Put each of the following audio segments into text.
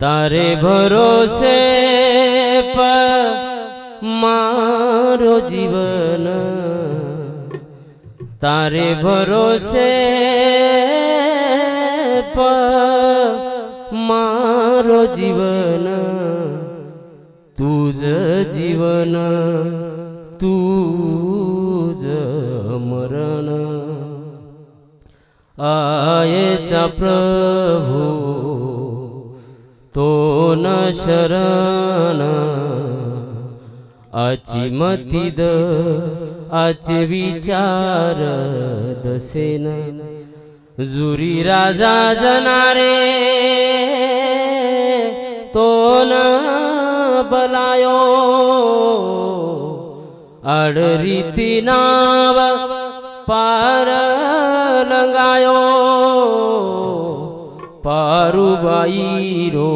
तारे भरोसे पर मारो जीवन। तारे भरोसे पर मारो जीवन। तुझ जीवन तुझ मरण। आयचा प्रभू तो न शरण। आची मतीद आचे विचार दसेन। जुरी राजा जनारे तो न बलायो। अडरीती नाव पार लंगायो। पारुबाई रो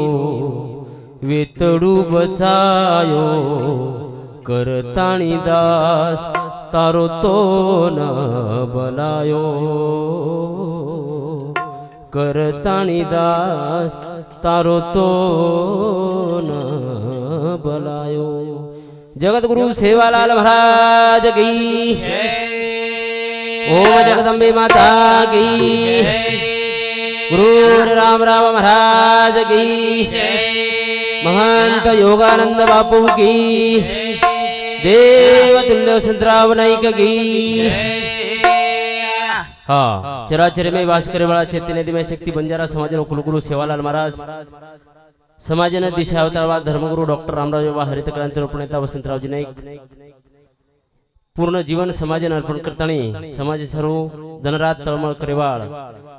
वेतडू बचायो करताणी दास तारो तो न बलायो करताणी दास तारो तो न बलायो जगद्गुरु सेवालाल महाराज की ओम जगदंबे माता की गुरु राम राम महाराज की। महंत योगानंद बापू की। देव तुल्य संतराव नाईक की हा चराचर में वास करे वाला चैतन्य दिव्य शक्ती बंजारा समाज कुलगुरु सेवालाल महाराज। समाजानं दिशा अवतारवा धर्मगुरु डॉक्टर रामराव बाबा हरित क्रांती रूपनेता वसंतरावजी नाईक। पूर्ण जीवन समाजाने अर्पण करताना समाज सर्व धनराज तळमळ करेवाळ.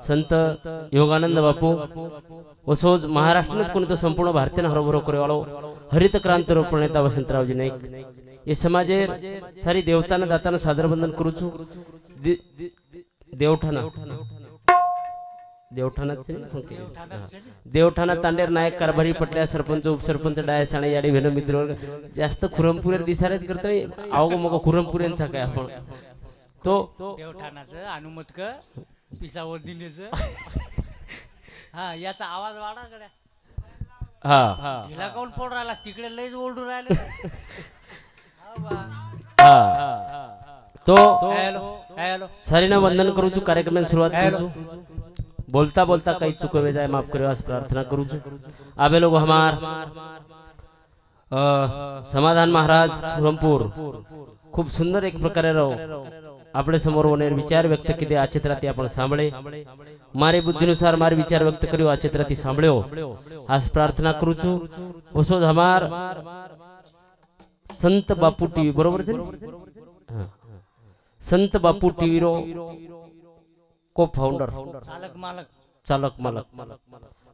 संत योगानंद बापू वसोज महाराष्ट्रनंच कोणी संपूर्ण भारतीय हरभरो करेवाळो. हरित क्रांती रूपनेता वसंतरावजी नाईक. हे समाजे सारी देवताना दाताना सादर बंधन करूचू. देवठाना. देवठाणा देवठाणाच. देवठाणा तांडेर नायक कारभारी पटल्या सरपंच उपसरपंच डायस आणि याडी भेन मित्र जास्त खुरमपुरेर दिसायलाच करतोय. अवघ मग खुरमपुऱ्यांचा काय आपण? तो देवठाणाचं अनुमतक पिसावर दिनेचं हा याचा आवाज वाढा गड्या. हा. ढिला काऊन पोड राहिला? तिकडे लयच ओरडू राहिले. तो हॅलो हॅलो. सारीनं वंदन करूचू कार्यक्रमाला सुरुवात करूचू बोलता बोलता काही चुकवे जाय माफ करे असं प्रार्थना करूचू आबे लोग हमार अ, समाधान महाराज खुरमपूर खूप सुंदर एक प्रकारे राहो आपले समोर होणे विचार व्यक्त केले आ चित्राती आपण सांभळे मारे बुद्धीनुसार मारे विचार व्यक्त करू आ चित्राती सांभळ्यो आज प्रार्थना करूचू वसोद हमार संत बापू टीव्ही बरोबर हा. संत बापू टीव्ही रो को फाउंडर चालक मालक. चालक मालक.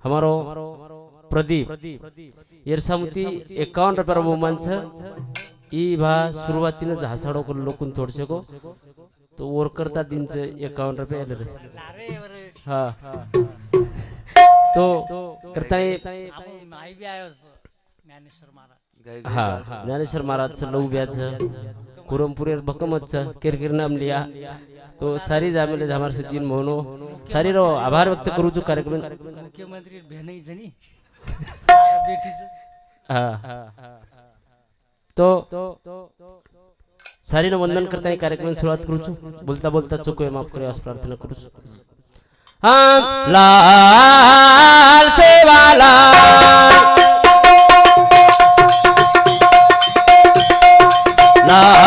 हमारो प्रदीप. येरसामुती एकावन्न रुपये बहुमानच ई भा सुरुवातीनंच हासाडो करून लोकून थोडसे को तो वर करता दिनच एकावन्न रुपये आले रे. हा. तो करता हा. ज्ञानेश्वर महाराजचं लवब्याचं. कुरमपुरेर भकमतचं किरकिर नाम लिया. तो सारी जामेले झामार सचिन मोहनो सारी रो आभार व्यक्त करूचो कार्यक्रम। मुख्यमंत्री भेनई जणी बेटीचं हा। तो सारीनं वंदन करताना कार्यक्रम सुरुवात करूचो बोलता बोलता चुकोय माफ करे असं प्रार्थना करूचो हा लाल सेवाला लाल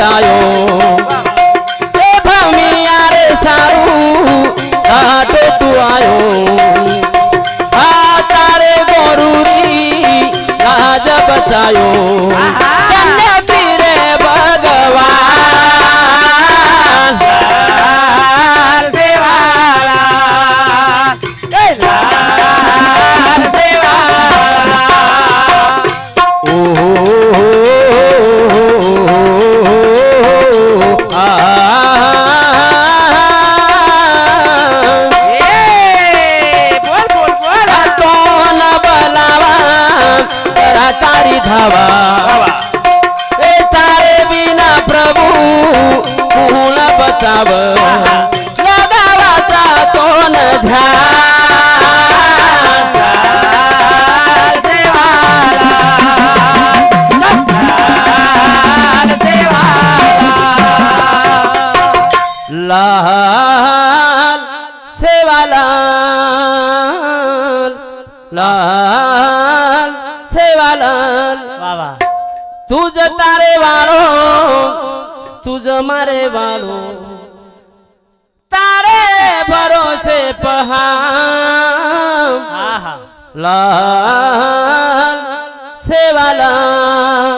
બચાયો લાલ સેવા લાલ. વાહ તુજ તારે વાળો તુજ મારે વાળો. તારે ભરોસે પહા લાલ સેવા લાલ.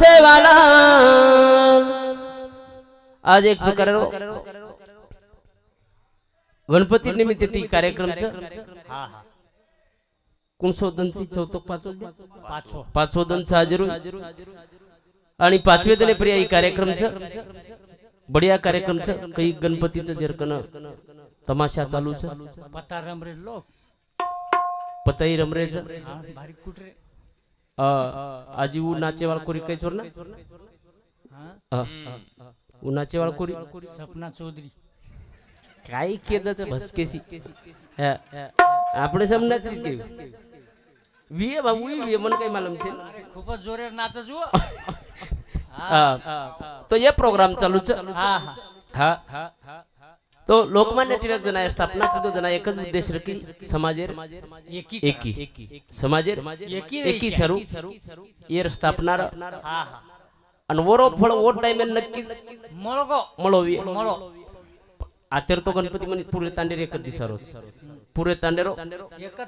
સેવા લાલ. આજે એક કરો गणपती निमित्त ती हा हा. कुणसोदनची चौथक पाचो पाचोदनचा हजेरू आणि पाचवे दने प्रिया ही कार्यक्रमच? बढिया कार्यक्रमच? काही गणपतीचं जरकन तमाशा चालू पता रमरे लोक. पताई रमरेच भारी कुठे आजीऊ नाचेवाळ काही चोर ना उन्हाचे वाळकोरी सपना चौधरी. काय केदाच भसकेसी. आपण સમજાચીસ विय વીએ विय म्हण મને मला खूपच जोरे ખૂબ જ જોરે નાચો જુઓ તો એ टिळक जण स्थापना तो जना एकच उद्देश रखी समाजेर एकी. एकी. एकी येर स्थापनार हा हा. आणि वरो फळ वो टाइम नक्कीच मळगो. मळो मळो. आतेर तो गणपती म्हणे पुरे तांडेर एकच दिसारो पुरे तांडेरो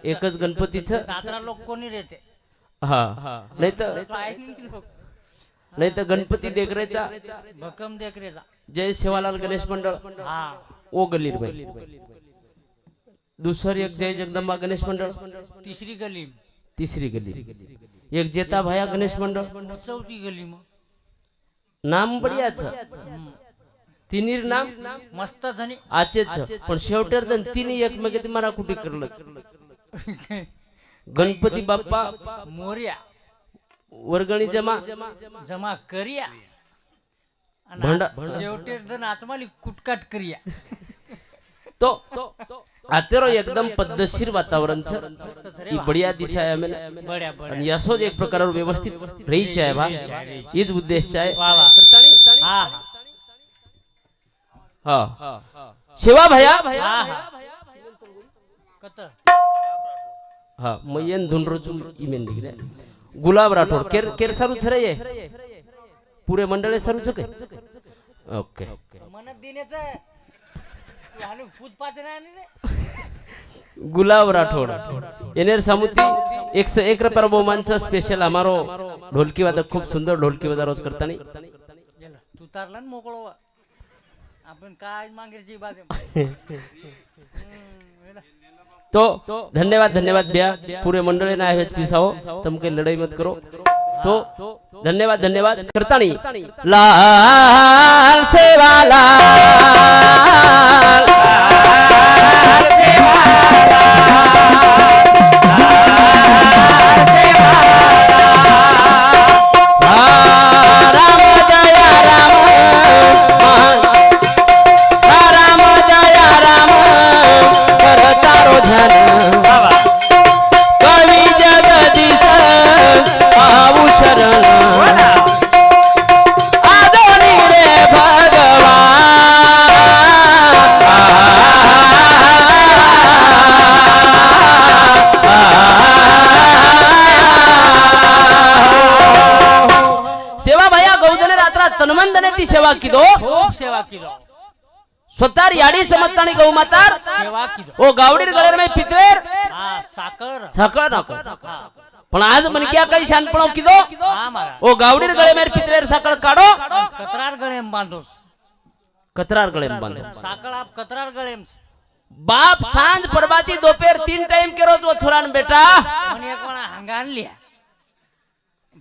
एकच. गणपतीचं. लोक कोणी रेते हा. नाही तर नाही तर गणपती देखरेचा. भक्कम देखरेचा. जय सेवालाल गणेश मंडळ. हा. ओ गलीर बाई. दुसर एक जय जगदंबा गणेश मंडळ. तिसरी गली तिसरी गली एक जेता भाया गणेश मंडळ. चौथी गली मग नाम बढियाच. तिनीर नाम मस्त झाली आचेच. पण शेवटेर दन तिन्ही एकमेक मला कुठे करलं. गणपती बाप्पा मोर्या. वर्गणी जमा. जमा. करिया. भंडा शेवटी जण आचमाली कुटकाट करिया. तो आतेरो एकदम पद्धतशीर वातावरण ही बढिया दिशा बड्या आणि यासोच एक प्रकार व्यवस्थित रहीच आहे बा. हीच उद्देश आहे. हा हा हा. शिवा भया. हा हा. कत हा मग येन धुन रोजू इमेन दिगले गुलाब राठोड केर केर सारू छरे ये? पुरे मंडळे सारूच काय ओके. मनत देण्याचं गुलाब राठोड. येनेर सामुती एक से एक रुपया बहुमानचा स्पेशल हमारो ढोलकी वादक खूप सुंदर ढोलकी वाजा रोज करतानी. तू तारला ना मोकळो वा. आपण काय तो धन्यवाद धन्यवाद भैया पुरे मंडळे ना पिसाओ तुम के लड़ाई मत करो. तो धन्यवाद धन्यवाद करतानी. लाल सेवाला राम से गौ मातार ओ गावडी गळेर में पितवेर साखर. साखर नाको. पण आज म्हणक्या काही शानपण किदो? ओ गावडी गळे मेर पितवेर साखर काढो. कत्रार गळे बांधो. कत्रार गळे बांधो. साखर आप कत्रार गळे बाप सांज परबाती दोपहर तीन टाइम के रोज वो थुरान बेटा. मन एक कोणा हंगान लिया.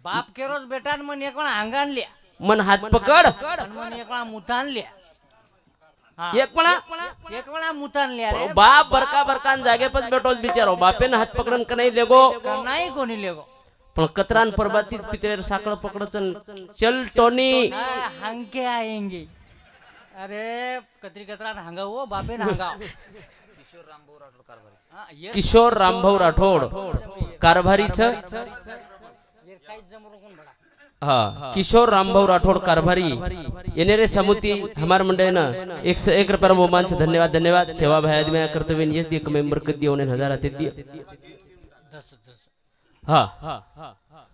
बाप के रोज बेटा मन एक कोणा हंगान लिया. मन हाथ पकड. मन एक कोणा मुठान लिया. बाप बरका बरकान जागे पण बेटोच बिचारो. ना हात पकडन का नाही लेगो? नाही कोणी लेगो? पण कतरान परबातीच पित्रेर साखळ पकडचन चल टोनी. हांके आएंगे. अरे कतरी कतरान हांगा हो बापेन हांगा किशोर रामभाऊ राठोड. कारभारीच? काहीच हा किशोर रामभाऊ राठोड कारभारी येणारे समुती हमार मंडळीनं एक से एक रुपया मोमांचं धन्यवाद धन्यवाद सेवा भाई आदमी कर्तव्य यश एक मेंबर कधी येऊन हजार ते दिय दस दस हा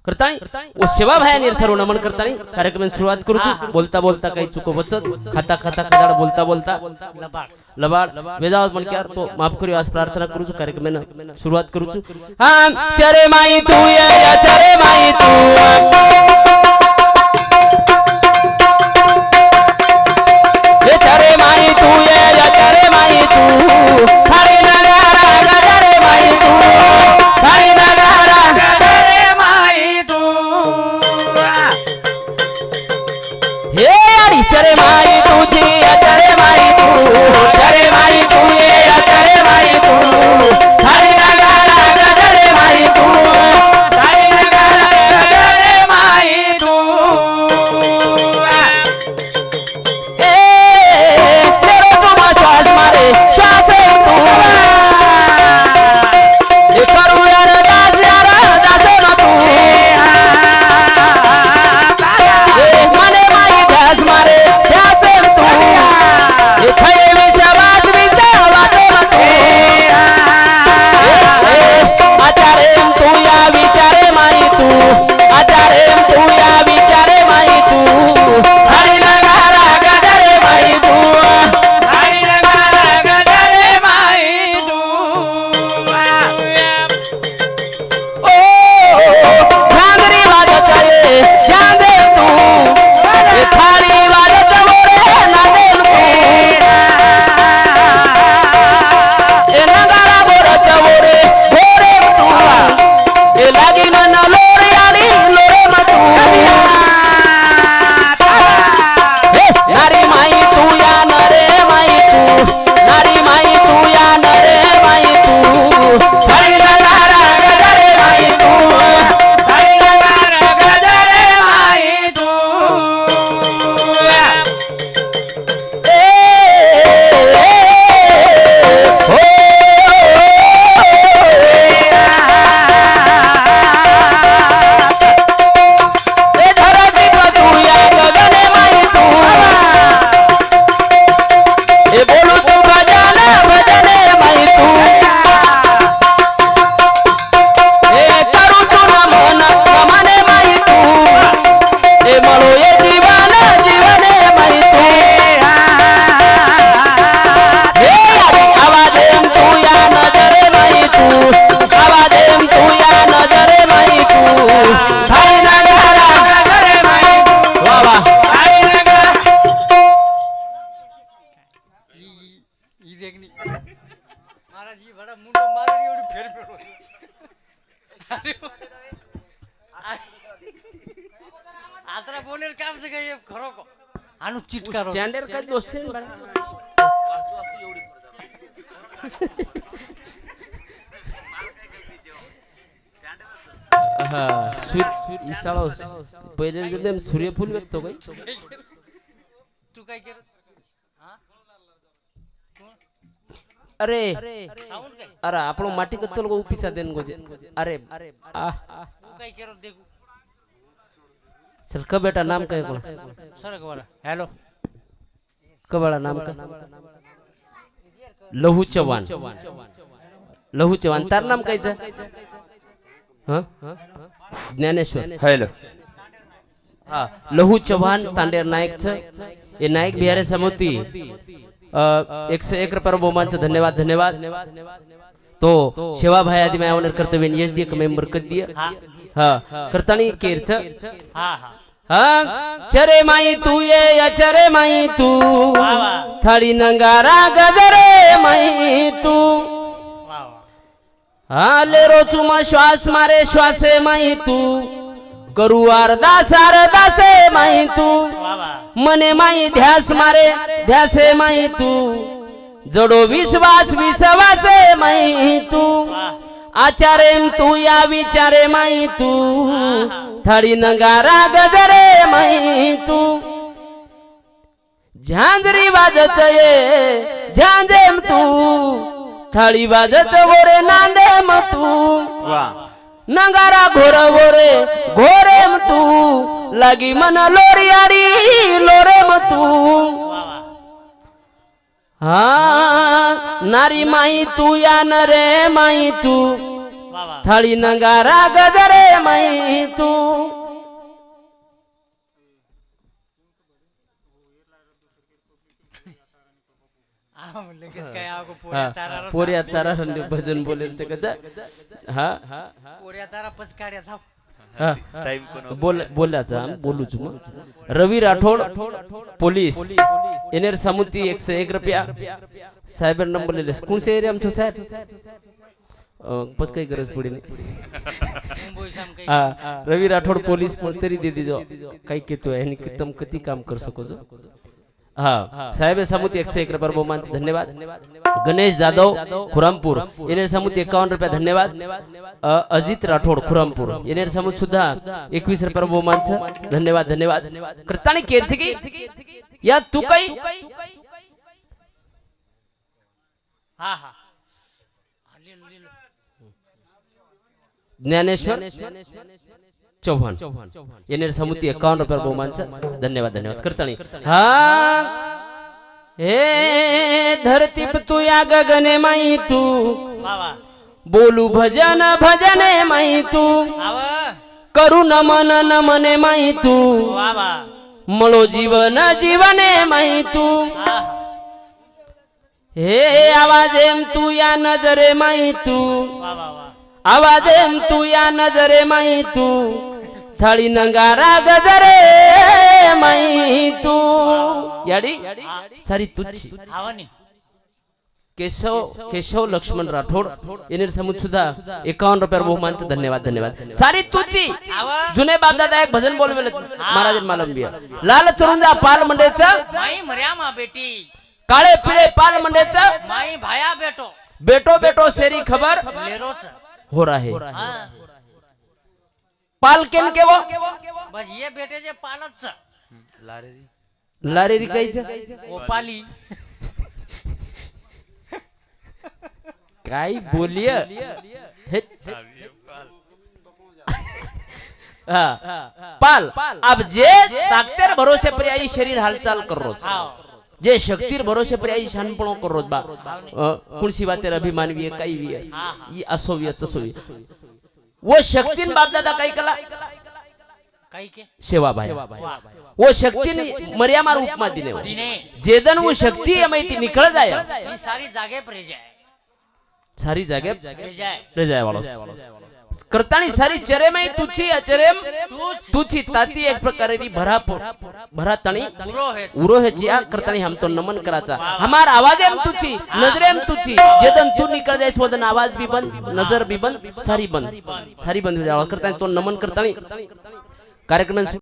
करताणी व सेवा भाया निर सर्व नमन करताणी कार्यक्रम सुरुवात करू तू. बोलता बोलता काही चुको बचत खाता खाता कदाड बोलता बोलता। लबाड लबाड वेजावत पण क्या तो माफ करू आज प्रार्थना करू छु कार्यक्रम सुरुवात करू हा चरे माई तू ये चरे माई तू তারা বোনের কাম শিখে ঘর আনু চিটকার স্ট্যান্ডের কাজ বসছেন হ্যাঁ ইসালো পहिले যদি আমি सूर्यफूल भेटतो काय तू काय केलं अरे अरे आपण माटी कच्चल गो पिसा देन गोजे अरे आ तू काय केलं देखू सर बेटा नाम काय कोण सर हॅलो कबाळा नाम का लहू चव्हाण लहू चव्हाण तार नाम कायचं ज्ञानेश्वर। हॅलो। हा लहू चव्हाण तांडेर नायक च हे नायक बिहारे समोती एकशे एक रुपया बोमांच धन्यवाद धन्यवाद। तो शेवा भाई आदि मायावनर कर्तव्य यश दिय मेंबर कधी हा। करतानी केरचं हा। चरे माई तू ये या चरे माई तू. थाळी नंगारा गजरे माई तू. आले रोचुमा श्वास मारे श्वासे माई तू. करू अर्धास अर्धासे माई तू. मने माई ध्यास मारे ध्यासे माई तू. जडो विश्वास विश्वासे माई तू. आचारेम तू या विचारे माई तू. थाळी नगारा गजरे माई तू। झांजरी वाजत ये झांजेम तू। थाळी वाजत गोरे नांदेम तू। नगारा घोर गोरे घोरेम तू। लागी मन लोरियाडी लोरेम तू। हा नारी माई तू या न रे माई तू। थाळी नगारा गजरे माई तू. पोऱ्या तारा भजन बोलेल कचा हा पोऱ्या तारा पचकाड्या बोल बोलायचा बोलूच मग. रवी राठोड पोलीस. एनेर समुती एकशे एक रुपया. साहेब नंबर लिहिले. कोणसे एरिया आमचं साहेब? बस काही गरज पडी नाही. मुंबई साम काही हा. रवी राठोड पोलीस पण तरी दे दीजो काही केतो आहे आणि तम किती काम कर सको जो. हा. साहेब समुती एकशे एक रुपये बहुमान धन्यवाद. गणेश जाधव खुरामपूर. येनेर समुती एकावन्न रुपये. धन्यवाद. अजित राठोड खुरामपूर. येनेर समुत सुद्धा एकवीस रुपये बहुमानचं धन्यवाद धन्यवाद. करतानी केरचे की? या तू काही? हा हा, ज्ञानेश्वर चौहान येनेर समुती एकावन्न रुपये बहुमानचं धन्यवाद धन्यवाद करतानी हा हे धरती प तू या गगने माई तू वा वा बोलू भजन भजने माई तू आव करू नमन नमने माई तू वा वा मळो जीवन जीवने माई तू हा हा हे आवाजेम तू या नजरे माई तू या नजरे माई तू. थाळी नंगारा गजरे माई तू. याडी? सारी तुझी केशव केशव लक्ष्मण राठोड. येणीर समुद सुद्धा एकावन्न रुपये बहुमानचं धन्यवाद धन्यवाद. सारी तुझी जुने बापदादा एक भजन बोलवेल. महाराज मालंबिया लाल चरुंजा पाल मंडेचं. बेटी. काळे पिळे पाल मंडेचं. माई भाया बेटो. बेटो बेटो शेरी खबर. हो रहे हा. पाल केन के वो बस ये बेटेचे पालच लारे रिकायचं ओ पाली काय बोलिय हे हा. पाल अब जे ताकतेर भरोसे पर आई शरीर हालचाल कर रोज हाव. जे शक्तीर भरोसे पर आई शहाणपणो कर रोज बा कुणसी बातेर अभिमान है काही है ई असो है तसो है. वो शक्तीन बापदादा काही कला काही के सेवा भाई वा वो शक्तीने मर्यामा रूप मा दिने जेदन वो शक्ती है मैं ती निकळ जाय सारी जागे पर सारी जागे वालो करतानी सारी चरे में तुची अचरेम तूच तुची ताती एक प्रकारेनी भरा भरा तणी पुरो है उरो है जिया करतानी हम तो नमन कराचा हमार आवाज एम तुची नजरे एम तुची जेदन तू निकल जायस वदन आवाज भी बंद नजर भी बंद सारी बंद सारी बंद हो